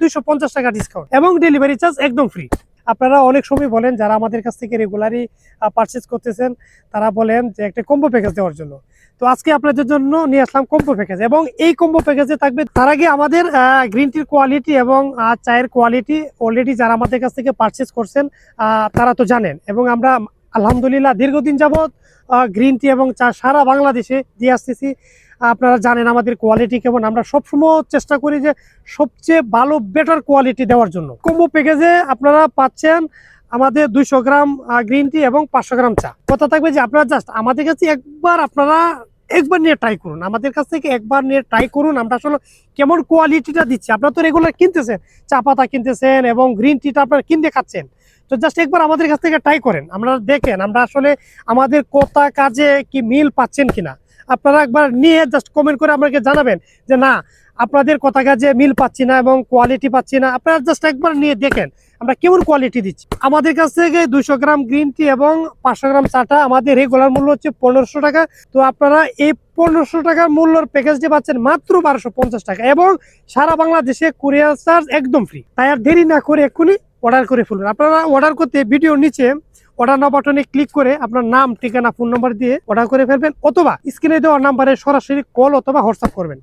দুইশো পঞ্চাশ টাকা ডিসকাউন্ট এবং ডেলিভারি চার্জ একদম ফ্রি আপনারা অনেক সময় বলেন, যারা আমাদের কাছ থেকে রেগুলারই পারচেস করতেছেন, তারা বলেন যে একটা কম্বো প্যাকেজ দেওয়ার জন্য। তো আজকে আপনাদের জন্য নিয়ে আসলাম কম্বো প্যাকেজ এবং এই কম্বো প্যাকেজে থাকবে তার আগে আমাদের গ্রিন টির কোয়ালিটি এবং চায়ের কোয়ালিটি অলরেডি যারা আমাদের কাছ থেকে পারচেস করছেন তারা তো জানেন। এবং আমরা আলহামদুলিল্লাহ দীর্ঘদিন যাবৎ গ্রিন টি এবং চা সারা বাংলাদেশে দিয়ে আসতেছি। আপনারা জানেন আমাদের কোয়ালিটি কেমন। আমরা সবসময় চেষ্টা করি যে সবচেয়ে ভালো বেটার কোয়ালিটি দেওয়ার জন্য। কম্বো প্যাকেজে আপনারা পাচ্ছেন আমাদের দুইশো গ্রাম গ্রিন টি এবং পাঁচশো গ্রাম চা। কথা থাকবে যে আপনারা জাস্ট আমাদের কাছে একবার আপনারা একবার নিয়ে ট্রাই করুন। আমাদের কাছ থেকে একবার নিয়ে ট্রাই করুন। আমরা আসলে কেমন কোয়ালিটিটা দিচ্ছি। আপনারা তো রেগুলার কিনতেছেন, চা পাতা কিনতেছেন এবং গ্রিন টিটা আপনারা কিনতে খাচ্ছেন। তো জাস্ট একবার আমাদের কাছ থেকে ট্রাই করেন। আমরা দেখেন, আমরা আসলে আমাদের কোথা কাজে কি মিল পাচ্ছেন কিনা। আপনারা একবার নিয়ে জাস্ট কমেন্ট করে আমাকে জানাবেন যে না, আপনাদের কথা কাজে মিল পাচ্ছি না এবং কোয়ালিটি পাচ্ছি না, আপনারা জাস্ট একবার নিয়ে দেখেন। আমরা কেমন কোয়ালিটি দিচ্ছি? আমাদের কাছ থেকে দুইশো গ্রাম গ্রিন টি এবং পাঁচশো গ্রাম চাটা আমাদের রেগুলার মূল্য হচ্ছে পনেরোশো টাকা। তো আপনারা এই পনেরোশো টাকার মূল্যর প্যাকেজটি পাচ্ছেন মাত্র বারোশো পঞ্চাশ টাকা এবং সারা বাংলাদেশে কুরিয়ার চার্জ একদম ফ্রি তাই আর দেরি না করে এক্ষুনি অর্ডার করে ফেলুন। আপনারা অর্ডার করতে ভিডিওর নিচে অর্ডার নাও বাটনে ক্লিক করে আপনার নাম, ঠিকানা ফোন নাম্বার দিয়ে অর্ডার করে ফেলবেন অথবা স্ক্রিনে দেওয়া নাম্বারে সরাসরি কল অথবা হোয়াটসঅ্যাপ করবেন।